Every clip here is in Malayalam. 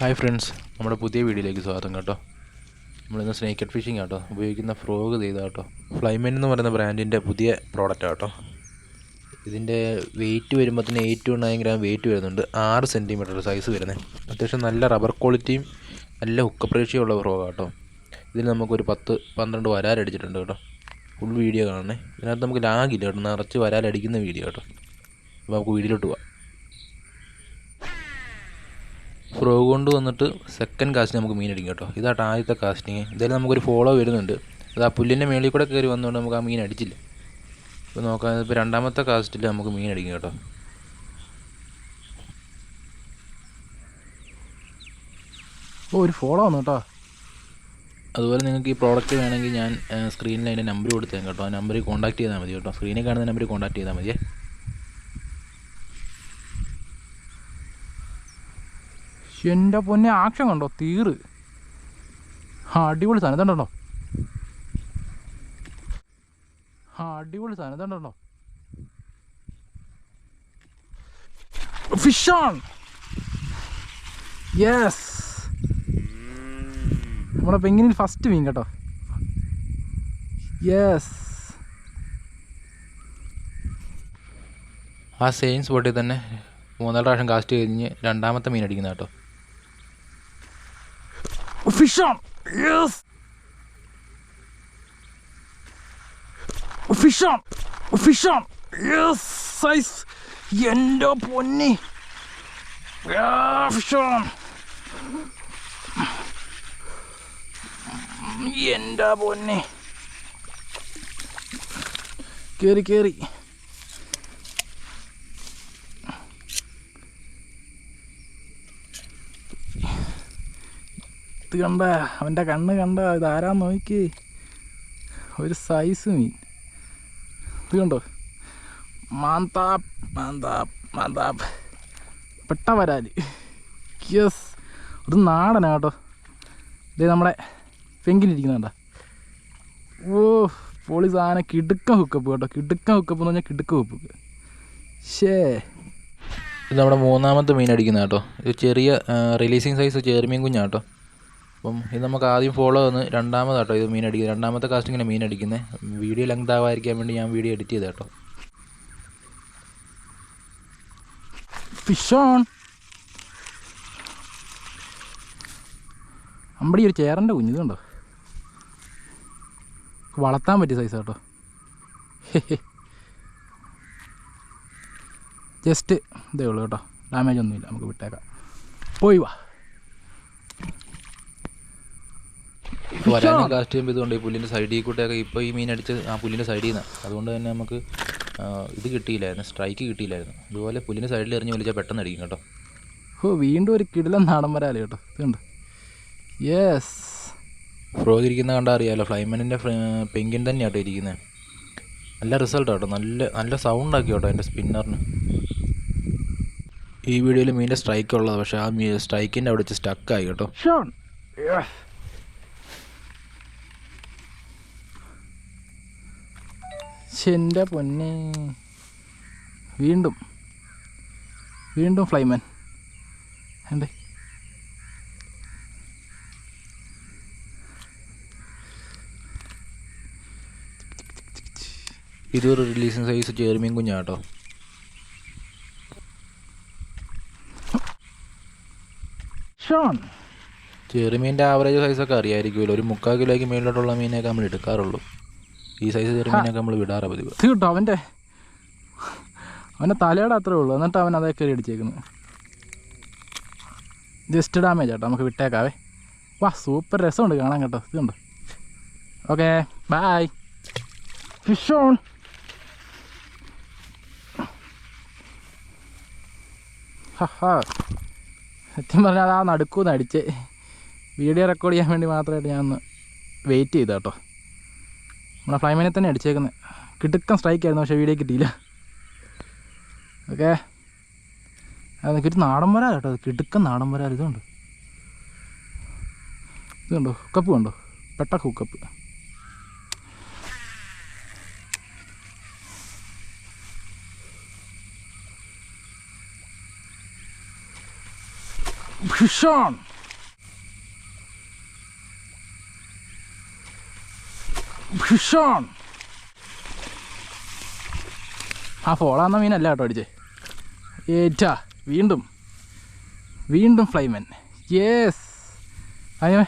ഹായ് ഫ്രണ്ട്സ് നമ്മുടെ പുതിയ വീഡിയോയിലേക്ക് സ്വാഗതം കേട്ടോ. നമ്മളിന്ന് സ്നേക്കഡ് ഫിഷിംഗ് ആട്ടോ. ഉപയോഗിക്കുന്ന ഫ്രോഗ് ചെയ്ത കേട്ടോ. ഫ്ലൈമെൻ എന്ന് പറയുന്ന ബ്രാൻഡിന്റെ പുതിയ പ്രോഡക്റ്റ് ആട്ടോ. ഇതിന്റെ വെയിറ്റ് വരുമ്പോൾ തന്നെ eight to nine gram weight വരുന്നുണ്ട്. ആറ് സെന്റിമീറ്റർ സൈസ് വരുന്നത് അത്യാവശ്യം നല്ല റബ്ബർ ക്വാളിറ്റിയും നല്ല ഉള്ള ഫ്രോഗ് കേട്ടോ ഇതിൽ നമുക്കൊരു പത്ത് പന്ത്രണ്ട് വരാലടിച്ചിട്ടുണ്ട് കേട്ടോ. ഫുൾ വീഡിയോ കാണണേ ഇതിനകത്ത് നമുക്ക് ലാഗില്ല കേട്ടോ. നിറച്ച് വരാലടിക്കുന്ന വീഡിയോ കേട്ടോ അപ്പോൾ നമുക്ക് വീഡിയോയിലോട്ട് പോവാം. ഫ്രോ കൊണ്ട് വന്നിട്ട് സെക്കൻഡ് കാസ്റ്റിന് നമുക്ക് മീൻ അടിക്കും കേട്ടോ. ഇതാട്ടോ ആദ്യത്തെ കാസ്റ്റിങ് ഇതായാലും നമുക്കൊരു ഫോളോ വരുന്നുണ്ട്. അത് ആ പുല്ലിന്റെ മേളിൽ കൂടെ കയറി വന്നുകൊണ്ട് നമുക്ക് ആ മീൻ അടിച്ചില്ല. ഇപ്പോൾ നോക്കാം ഇപ്പോൾ രണ്ടാമത്തെ കാസ്റ്റിൽ നമുക്ക് മീൻ അടിക്കും കേട്ടോ. ഓ ഒരു ഫോളോ വന്നു കേട്ടോ. അതുപോലെ നിങ്ങൾക്ക് ഈ പ്രോഡക്റ്റ് വേണമെങ്കിൽ ഞാൻ സ്ക്രീനിൽ അതിന്റെ നമ്പർ കൊടുത്തേക്കാം കേട്ടോ. ആ നമ്പറിൽ കോൺടാക്ട് ചെയ്താൽ മതി കേട്ടോ. സ്ക്രീനിൽ കാണുന്ന നമ്പറിൽ കോൺടാക്ട് ചെയ്താൽ മതിയേ. എന്റെ പൊന്നെ ആക്ഷൻ കണ്ടോ? തീറ്. ആ അടിപൊളി സാധനം. ഇതുണ്ടോ ആ അടിപൊളി സാധനം. ഇതുണ്ടോ ഫിഷ് ഓൺ യെസ് നമ്മുടെ പെങ്ങിനിൽ ഫസ്റ്റ് മീൻ കേട്ടോ. യെസ് ആ സെയിം സ്പോട്ടിൽ തന്നെ മൂന്നാൽ പ്രാവശ്യം കാസ്റ്റ് കഴിഞ്ഞ് രണ്ടാമത്തെ മീൻ അടിക്കുന്ന കേട്ടോ. Fish on yes fish on fish on yes size എന്റെ പൊന്നി ഫിഷ് ഓൺ എന്റെ പൊന്നി കേറി കേറി ഇത് കണ്ട അവന്റെ കണ്ണ് കണ്ട ഇതാരാ നോക്കി? ഒരു സൈസ് മീൻ. ഇത് കണ്ടോ? മാന്താപ്പ് മാന്താപ്പ് മാന്താപ്പ് പെട്ട വരാൽ. യെസ് ഒരു നാടനാ കേട്ടോ. ഇത് നമ്മുടെ പെങ്കിലിരിക്കുന്നുണ്ട ഓ പൊളി സാധനം കിടുക്കം ഹുക്കപ്പ് കേട്ടോ. കിടുക്കം ഹുക്കപ്പ് എന്ന് പറഞ്ഞാൽ കിടുക്ക ഹുക്കപ്പ് ഷേ ഇത് നമ്മുടെ മൂന്നാമത്തെ മീൻ അടിക്കുന്ന കേട്ടോ. ഇത് ചെറിയ റിലീസിങ് സൈസ് ചെറുമീൻ കുഞ്ഞാ കേട്ടോ. അപ്പം ഇത് നമുക്ക് ആദ്യം ഫോളോ ഒന്ന് രണ്ടാമതാട്ടോ ഇത് മീൻ അടിക്കുന്നത്. രണ്ടാമത്തെ കാസ്റ്റിങ്ങിനെ മീൻ അടിക്കുന്നത് വീഡിയോ ലെങ്ത് ആവാതിരിക്കാൻ വേണ്ടി ഞാൻ വീഡിയോ എഡിറ്റ് ചെയ്ത കേട്ടോ ഫിഷ് ഓൺ അമ്പടി ഒരു ചേറിന്റെ കുഞ്ഞ് ഇതുണ്ടോ? വളർത്താൻ പറ്റിയ സൈസ് കേട്ടോ ജസ്റ്റ് ഇതേ ഉള്ളൂ കേട്ടോ. ഡാമേജ് ഒന്നുമില്ല. നമുക്ക് വിട്ടേക്കാം. പോയി വാ. വരാനും കാസ്റ്റ് ചെയ്യുമ്പോൾ ഇതുകൊണ്ട് ഈ പുല്ലിന്റെ സൈഡിൽ കൂടെയൊക്കെ ഇപ്പോൾ ഈ മീൻ അടിച്ച് ആ പുല്ലിന്റെ സൈഡിൽ നിന്ന് അതുകൊണ്ട് തന്നെ നമുക്ക് ഇത് കിട്ടിയില്ലായിരുന്നു. സ്ട്രൈക്ക് കിട്ടിയില്ലായിരുന്നു. ഇതുപോലെ പുല്ലിന്റെ സൈഡിൽ എറിഞ്ഞ് വലിച്ചാൽ പെട്ടെന്ന് അടിക്കും കേട്ടോ. ഓ വീണ്ടും ഒരു കിടിലൻ നാടൻ വരാൽ കേട്ടോ? ഇതുണ്ട് യെസ് ഫ്രോഗ് ഇരിക്കുന്ന കണ്ടാൽ അറിയാമല്ലോ ഫ്ലൈമനിന്റെ പെങ്കിൻ തന്നെയാട്ടോ ഇരിക്കുന്നത് നല്ല റിസൾട്ട് കേട്ടോ നല്ല നല്ല സൗണ്ട് ആക്കി കേട്ടോ എന്റെ സ്പിന്നറിന് ഈ വീഡിയോയിൽ മീന്റെ സ്ട്രൈക്ക് ഉള്ളത്. പക്ഷേ ആ മീ സ്ട്രൈക്കിന്റെ അവിടെ വെച്ച് സ്റ്റക്കായി കേട്ടോ. എന്റെ പൊന്നെ വീണ്ടും. വീണ്ടും ഫ്ലൈമാൻ. എന്തേ? ഇതൊരു റിലീസിങ് സൈസ് ചേർമീൻ കുഞ്ഞാട്ടോ. ഷോൺ. ചെറുമീന്റെ ആവറേജ് സൈസൊക്കെ അറിയാമായിരിക്കുമല്ലോ ഒരു മുക്കാൽ കിലോയ്ക്ക് മേളിലോട്ടുള്ള മീനൊക്കെ നമ്മൾ എടുക്കാറുള്ളൂ. ഈ സൈസ് ചെറുമീനൊക്കെ നമ്മൾ വിടാറ് പതിവ്. ഇത് കിട്ടോ അവന്റെ അവന്റെ തലയുടെ അത്രേ ഉള്ളൂ. എന്നിട്ട് അവൻ അതേ കയറി അടിച്ചേക്കുന്നു. ജസ്റ്റ് ഡാമേജ് ആട്ടോ. നമുക്ക് വിട്ടേക്കാവേ. വാ സൂപ്പർ രസമുണ്ട് കാണാൻ കേട്ടോ. ഇതുണ്ട് ഓക്കെ ബായ് ഫിഷ് ഓൺ സത്യം പറഞ്ഞാൽ അത് ആ നടുക്കൂന്ന് അടിച്ച്. വീഡിയോ റെക്കോർഡ് ചെയ്യാൻ വേണ്ടി മാത്രമായിട്ട് ഞാൻ ഒന്ന് വെയിറ്റ് ചെയ്തു കേട്ടോ ഫ്ലൈമനെ തന്നെ അടിച്ചേക്കുന്നത് കിടുക്കം സ്ട്രൈക്ക് ആയിരുന്നു പക്ഷേ വീഡിയോ കിട്ടിയില്ല. ഓക്കെ. അത് കിട്ടി നാടൻ വരാ കേട്ടോ. കിടുക്കം നാടൻ വരാ. ഇതുണ്ട്. ഇതുണ്ടോ? ഹുക്കപ്പ് കണ്ടോ പെട്ട ഹുക്കപ്പ് ഫിഷ് ഓൺ ആ ഫോളാന്ന മീനല്ല കേട്ടോ അടിച്ചേ. ഏറ്റാ വീണ്ടും. വീണ്ടും ഫ്ലൈമൻ യേസ് അതിന്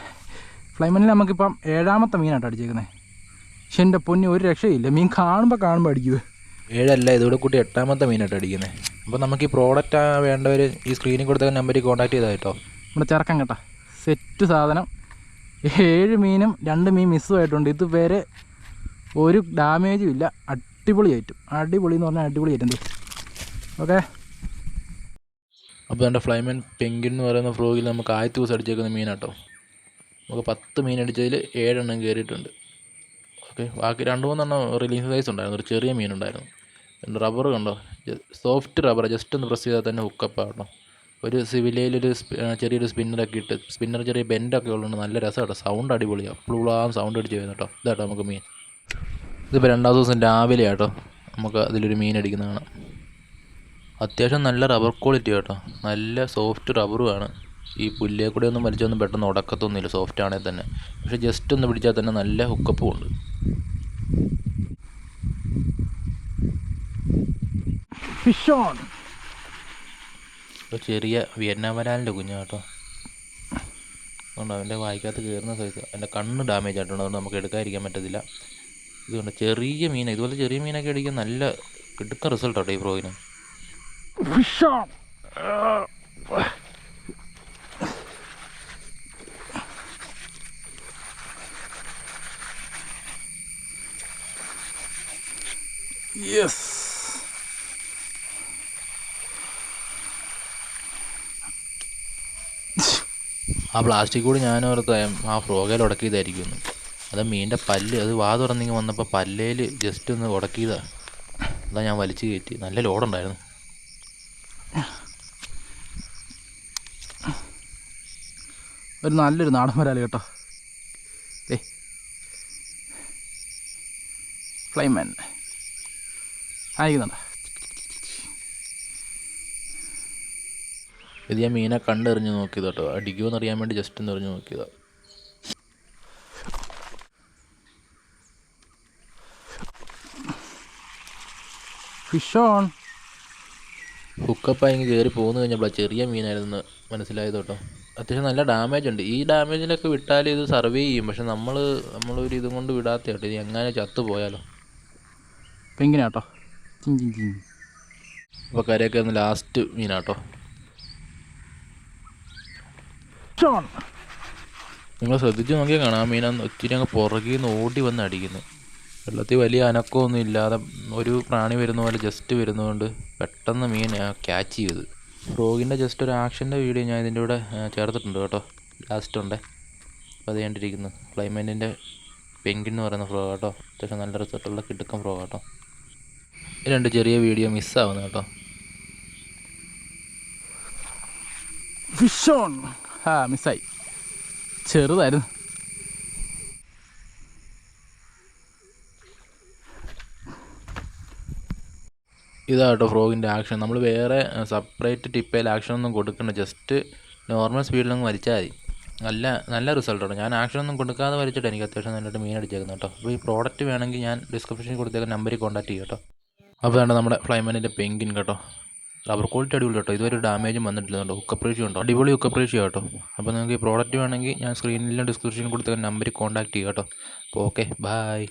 ഫ്ലൈമനിൽ നമുക്കിപ്പം ഏഴാമത്തെ മീനാട്ടോ അടിച്ചേക്കുന്നത് പക്ഷെ എന്റെ പൊന്നി ഒരു രക്ഷയില്ല. മീൻ കാണുമ്പോൾ കാണുമ്പോൾ അടിക്കുക ഏഴല്ല ഇതോടെ കൂട്ടി എട്ടാമത്തെ മീനായിട്ട് അടിക്കുന്നത് അപ്പോൾ നമുക്ക് ഈ പ്രോഡക്റ്റ് വേണ്ടവർ ഈ സ്ക്രീനിൽ കൊടുത്ത നമ്പറിൽ കോൺടാക്ട് ചെയ്താൽ കേട്ടോ. നമ്മുടെ ചേർക്കാൻ കേട്ടോ. സെറ്റ് സാധനം. ഏഴ് മീനും രണ്ട് മീൻ മിസ്സും ആയിട്ടുണ്ട്. ഇതുവരെ ഒരു ഡാമേജും ഇല്ല. അടിപൊളി ആയിട്ടും അടിപൊളി എന്ന് പറഞ്ഞാൽ അടിപൊളി ആയിട്ടുണ്ട് ഓക്കെ അപ്പോൾ എന്റെ ഫ്ലൈമൻ പെങ്കിൻ എന്ന് പറയുന്ന ഫ്ലോഗിൽ നമുക്ക് ആദ്യത്തെ ദിവസം അടിച്ചേക്കുന്ന മീനാട്ടോ. നമുക്ക് പത്ത് മീൻ അടിച്ചതിൽ ഏഴെണ്ണം കയറിയിട്ടുണ്ട് ഓക്കെ ബാക്കി രണ്ട് മൂന്നെണ്ണം റിലീസ് സൈസ് ഉണ്ടായിരുന്നു. ഒരു ചെറിയ മീനുണ്ടായിരുന്നു പിന്നെ റബ്ബർ കണ്ടോ? സോഫ്റ്റ് റബ്ബർ ജസ്റ്റ് ഒന്ന് പ്രസ് ചെയ്താൽ തന്നെ ഹുക്കപ്പ് ആകണം ഒരു സിവിലയിലൊരു ചെറിയൊരു സ്പിന്നറൊക്കെ ഇട്ട് സ്പിന്നർ ചെറിയ ബെൻഡൊക്കെ ഉള്ളതുകൊണ്ട് നല്ല രസമാണ് സൗണ്ട് അടിപൊളിയാണ് പ്ലൂളാം സൗണ്ട് അടിച്ച് വരുന്നു കേട്ടോ ഇതാട്ടോ നമുക്ക് മീൻ ഇതിപ്പോൾ രണ്ടാം ദിവസം രാവിലെ ആട്ടോ. നമുക്ക് അതിലൊരു മീൻ അടിക്കുന്ന കാണാം. അത്യാവശ്യം നല്ല റബ്ബർ ക്വാളിറ്റി കേട്ടോ നല്ല സോഫ്റ്റ് റബ്ബറുമാണ് ഈ പുല്ലേ കൂടെ ഒന്നും വലിച്ചൊന്നും പെട്ടെന്ന് ഉടക്കത്തൊന്നുമില്ല. സോഫ്റ്റ് ആണെങ്കിൽ തന്നെ. പക്ഷേ ജസ്റ്റ് ഒന്ന് പിടിച്ചാൽ തന്നെ നല്ല ഹുക്കപ്പും ഉണ്ട്. ഫിഷ് ഓൺ ഒരു ചെറിയ വിയറ്റ്നാം വരാലിന്റെ കുഞ്ഞാ കേട്ടോ. അതുകൊണ്ട് അവന്റെ വായിക്കകത്ത് കയറുന്ന സൈസ് എന്റെ കണ്ണ് ഡാമേജ് ആയിട്ടുണ്ട്. അതുകൊണ്ട് നമുക്ക് എടുക്കാതിരിക്കാൻ പറ്റത്തില്ല. ഇതുകൊണ്ട് ചെറിയ മീൻ ഇതുപോലെ ചെറിയ മീനൊക്കെ അടിക്കാൻ നല്ല കിടുക്ക റിസൾട്ട് ആട്ടോ ഈ ബ്രോയിന്. യെസ് ആ പ്ലാസ്റ്റിക് കൂടി ഞാൻ ഓർത്ത് ആ ഫ്രോഗയിൽ ഉടക്കിയതായിരിക്കും അത് മീനിന്റെ പല്ല് അത് വാ തുറന്നിങ്ങ് വന്നപ്പോൾ പല്ലേൽ ജസ്റ്റ് ഒന്ന് ഉടക്കിയതാണ് അതാ ഞാൻ വലിച്ചു കയറ്റി. നല്ല ലോഡുണ്ടായിരുന്നു. ഒരു നല്ലൊരു നാടൻ വരാൽ കേട്ടോ. ഏ ഫ്ലൈമാൻ അയക്കുന്നുണ്ടോ. ഇത് ഞാൻ മീനെ കണ്ടെറിഞ്ഞ് നോക്കിയത് കേട്ടോ അടിക്കുമോ അറിയാൻ വേണ്ടി ജസ്റ്റ് ഒന്ന് എറിഞ്ഞ് നോക്കിയതാ. ഫിഷ് ഓൺ ഹുക്കപ്പായി കയറി പോകുന്നു കഴിഞ്ഞപ്പോൾ ചെറിയ മീനായിരുന്നു മനസ്സിലായത് കേട്ടോ. അത്യാവശ്യം നല്ല ഡാമേജ് ഉണ്ട്. ഈ ഡാമേജിലൊക്കെ വിട്ടാൽ ഇത് സർവേ ചെയ്യും. പക്ഷെ നമ്മൾ നമ്മളൊരു ഇതും കൊണ്ട് വിടാത്ത കേട്ടോ. ഇത് എങ്ങനെ ചത്തുപോയാലോ പെങ്കിനാട്ടോ അപ്പോൾ കരയൊക്കെ ഒന്ന് ലാസ്റ്റ് മീനാട്ടോ നിങ്ങൾ ശ്രദ്ധിച്ച് നോക്കിയാൽ കാണാം. ആ മീനന്ന് ഒത്തിരി അങ്ങ് പുറകിൽ നിന്ന് ഓടി വന്ന് അടിക്കുന്നു. വെള്ളത്തിൽ വലിയ അനക്കമൊന്നും ഇല്ലാതെ ഒരു പ്രാണി വരുന്ന പോലെ ജസ്റ്റ് വരുന്നതുകൊണ്ട് പെട്ടെന്ന് മീൻ ക്യാച്ച് ചെയ്ത്. ഫ്രോഗിന്റെ ജസ്റ്റ് ഒരു ആക്ഷന്റെ വീഡിയോ ഞാൻ ഇതിന്റെ കൂടെ ചേർത്തിട്ടുണ്ട് കേട്ടോ. ലാസ്റ്റ് ഉണ്ട്. അപ്പോൾ അത് കണ്ടിരിക്കുന്നു. ക്ലൈമറ്റിന്റെ പെങ്കിൻ എന്ന് പറയുന്ന ഫ്രോ കേട്ടോ. അത്യാവശ്യം നല്ല റിസൾട്ടുള്ള കിടുക്കം ഫ്രോ കേട്ടോ. രണ്ട് ചെറിയ വീഡിയോ മിസ്സാവുന്നു കേട്ടോ. ഫിഷ് ഓൺ ആ മിസ്സായി ചെറുതായിരുന്നു. ഇതാട്ടോ ഫ്രോഗിന്റെ ആക്ഷൻ. നമ്മൾ വേറെ സെപ്പറേറ്റ് ടിപ്പയിൽ ആക്ഷൻ ഒന്നും കൊടുക്കണ്ട. ജസ്റ്റ് നോർമൽ സ്പീഡിലങ്ങ് വലിച്ചാൽ മതി. നല്ല നല്ല റിസൾട്ടാണ് ഞാൻ ആക്ഷൻ ഒന്നും കൊടുക്കാതെ വലിച്ചിട്ട് എനിക്ക് അത്യാവശ്യം നല്ലതായിട്ട് മീൻ അടിച്ചേക്കുന്നത് കേട്ടോ അപ്പോൾ ഈ പ്രോഡക്റ്റ് വേണമെങ്കിൽ ഞാൻ ഡിസ്ക്രിപ്ഷനിൽ കൊടുത്തേക്കുന്ന നമ്പറിൽ കോൺടാക്ട് ചെയ്യും കേട്ടോ അപ്പോൾ വേണ്ട നമ്മുടെ ഫ്ലൈമാനിന്റെ പെങ്കിൻ കേട്ടോ. റബ്ബർ ക്വാളിറ്റി അടിപൊളി കേട്ടോ ഇതുവരെ ഡാമേജും വന്നിട്ടില്ല കേട്ടോ ഹുക്കപ്രേഷ്യം ഉണ്ടോ? അടിപൊളി ഹുക്കപ്രേഷ്യം കേട്ടോ അപ്പോൾ നിങ്ങൾക്ക് ഈ പ്രോഡക്റ്റ് വേണമെങ്കിൽ ഞാൻ സ്ക്രീനിലും ഡിസ്ക്രിപ്ഷനിൽ കൊടുത്തേക്കുന്ന നമ്പറിൽ കോൺടാക്ട് ചെയ്യാം കേട്ടോ അപ്പോൾ ഓക്കെ ബായ്